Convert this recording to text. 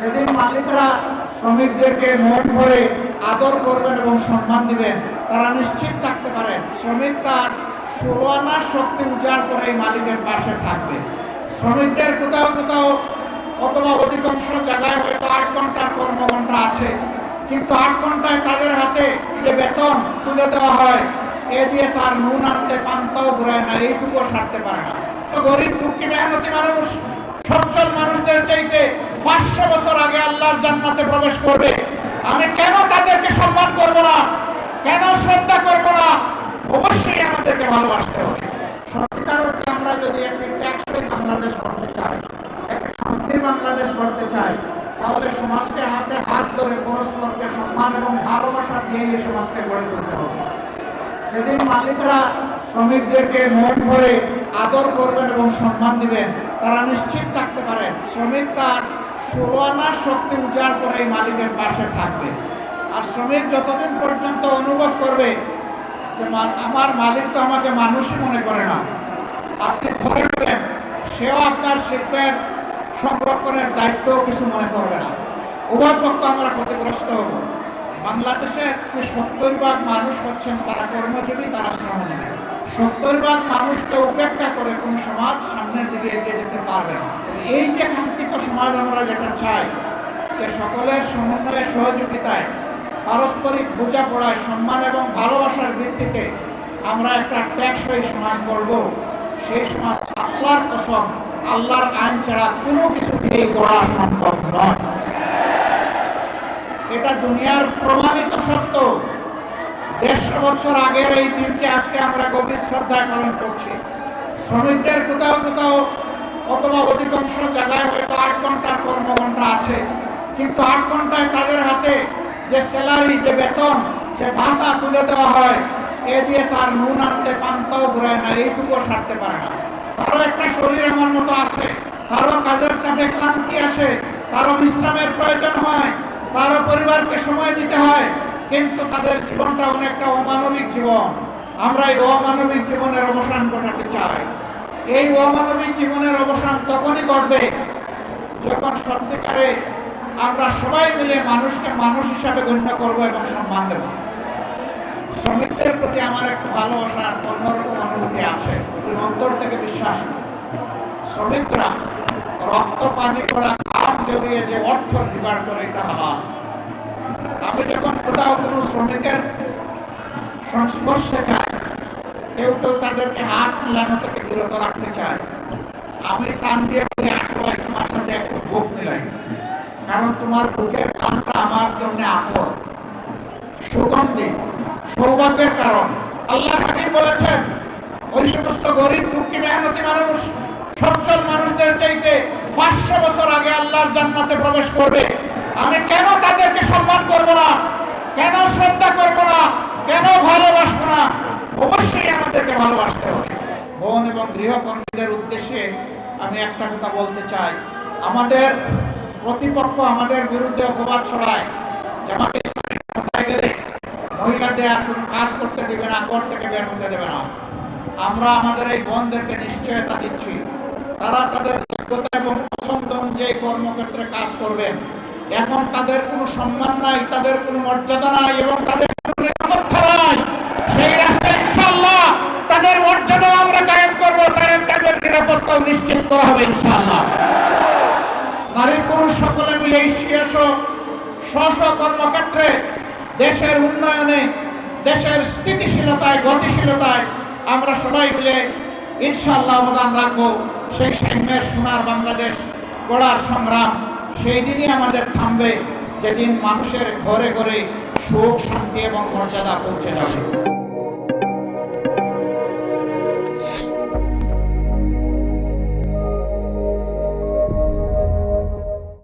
সেদিন মালিকরা শ্রমিকদেরকে মন ভরে আদর করবেন এবং সম্মান দিবেন, তারা নিশ্চিত থাকতে পারেন শ্রমিক তার ষোলো আনার শক্তি উজাড় করে মালিকের পাশে থাকবে। শ্রমিকদের কোথাও কোথাও অথবা অধিকাংশ জায়গায় হয়তো আট ঘণ্টার কর্মঘণ্টা আছে। কিন্তু আট ঘন্টায় তাদের হাতে যে বেতন তুলে দেওয়া হয়, এ দিয়ে তার নুন আনতে, পান্তাও ঘুরায় না, এইটুকুও সারতে পারে না। তো গরিব, দুঃখী, মেহনতি মানুষ, সচ্ছল মানুষদের চাইতে পাঁচশো বছর আগে আল্লাহর জান্নাতে প্রবেশ করবে। আমি কেন তাদেরকে সম্মান করব না? কেন শ্রদ্ধা করব না? অবশ্যই আমাদেরকে ভালোবাসতে হবে। সরকার অর্থে আমরা যদি একটি ট্যাক্সই বাংলাদেশ করতে চাই, একটা শান্তির বাংলাদেশ করতে চাই, তাহলে সমাজকে হাতে হাত ধরে পরস্পরকে সম্মান এবং ভালোবাসা দিয়ে এই সমাজকে গড়ে তুলতে হবে। যেদিন মালিকরা শ্রমিকদেরকে মন ভরে আদর করবেন এবং সম্মান দিবেন, তারা নিশ্চিত থাকতে পারেন। শ্রমিক তার ষোলো শক্তি উজাড় করে এই মালিকের পাশে থাকবে। আর শ্রমিক যতদিন পর্যন্ত অনুভব করবে যে আমার মালিক তো আমাকে মানুষই মনে করে না, আপনি ধরে নেবেন, সেও আপনার শিল্পের সংরক্ষণের দায়িত্ব কিছু মনে করবে না। উভয় আমরা ক্ষতিগ্রস্ত হব। বাংলাদেশে সত্তর ভাগ মানুষ হচ্ছেন, তারা কর্মজীবী, তারা শ্রমজীবী। সত্তর ভাগ মানুষকে উপেক্ষা করে কোন সমাজ সামনের দিকে এগিয়ে যেতে পারবে না। এই যে কাঙ্ক্ষিত সমাজ আমরা যেটা চাই, যে সকলের সমন্বয়ে, সহযোগিতায়, পারস্পরিক বোঝাপড়ায়, সম্মান এবং ভালোবাসার ভিত্তিতে আমরা একটা ট্যাক্সই সমাজ গড়ব। সেই সমাজ আল্লাহর কসম, আল্লাহর আইন ছাড়া কোনো কিছু দিয়ে গড়া সম্ভব নয়। এটা দুনিয়ার প্রমাণিত সত্য। দেড়শো বছর আগের এই দিনকে আজকে আমরা গভীর শ্রদ্ধা পালন করছি। শ্রমিকদের কোথাও কোথাও অথবা অধিকাংশ জায়গায় হয়তো আট ঘণ্টার কর্মঘণ্টা আছে। কিন্তু আট ঘন্টায় তাদের হাতে যে স্যালারি, যে বেতন, যে ভাতা তুলে দেওয়া হয়, এ দিয়ে তার নুন আনতে, পান্তাও ঘুরায় না, এইটুকুও সারতে পারে না। তারও একটা শরীর আমার মতো আছে, তারও কাজের চাপে ক্লান্তি আসে, তারও বিশ্রামের প্রয়োজন হয়, তারও পরিবারকে সময় দিতে হয় কিন্তু তাদের জীবনটা অনেকটা অমানবিক জীবন। আমরা এই অমানবিক জীবনের অবসান ঘটাতে চাই। এই অমানবিক জীবনের অবসান তখনই ঘটবে যখন সত্যিকারে আমরা সবাই মিলে মানুষকে মানুষ হিসাবে গণ্য করব এবং সম্মান দেব। শ্রমিকদের প্রতি আমার একটু ভালোবাসা অন্যরকম অনুভূতি আছে। অন্তর থেকে বিশ্বাস করি। শ্রমিকরা রক্ত পানি করা কাম জড়িয়ে যে অর্থ জোগাড় করে হালাল আমি যখন কোথাও কোনো শ্রমিকের সংস্পর্শে যাই কেউ কেউ তাদেরকে হাত মিলানো থেকে বিরত রাখতে চায়। আমি টান দিয়ে বলি আসলে তোমার সাথে একটু বুক মিলাই। কারণ তোমার বুকের কানটা আমার জন্য আথর সুগন্ধি, সৌভাগ্যের কারণ। আল্লাহ হাকিম বলেছেন, ওই সমস্ত গরিব দুঃখী মেহনতি মানুষ, সচ্ছল মানুষদের চাইতে পাঁচশো বছর আগে আল্লাহর জান্নাতে প্রবেশ করবে। আমি কেন তাদেরকে সম্মান করব না? কেন শ্রদ্ধা করব না? কেন ভালোবাসবো না? অবশ্যই আমাদেরকে ভালোবাসতে হবে। বোন এবং গৃহকর্মীদের উদ্দেশ্যে আমি একটা কথা বলতে চাই। আমাদের প্রতিপক্ষ আমাদের বিরুদ্ধে অপবাদ ছড়ায়। জামাতে ক্ষমতায় গেলে মহিলাদের আর কোনো কাজ করতে দেবে না, ঘর থেকে বের হতে দেবে না। আমরা আমাদের এই বোনদেরকে নিশ্চয়তা দিচ্ছি। তারা তাদের যোগ্যতা এবং পছন্দ অনুযায়ী কর্মক্ষেত্রে কাজ করবেন। এখন তাদের কোনো সম্মান নাই, তাদের কোনো মর্যাদা নাই এবং তাদের কোনো নিরাপত্তা নাই। সেই রাস্তায় ইনশাআল্লাহ তাদের আমরা তাদের নিশ্চিত করা হবে পুরুষ সকলে স্ব দেশের উন্নয়নে, দেশের স্থিতিশীলতায়, গতিশীলতায় আমরা সবাই মিলে ইনশাআল্লাহ অবদান রাখব। সেই সাম্যের সোনার বাংলাদেশ গড়ার সংগ্রাম। সেই দিনই আমাদের থামবে যেদিন মানুষের ঘরে ঘরে সুখ শান্তি এবং মর্যাদা পৌঁছে যাবে।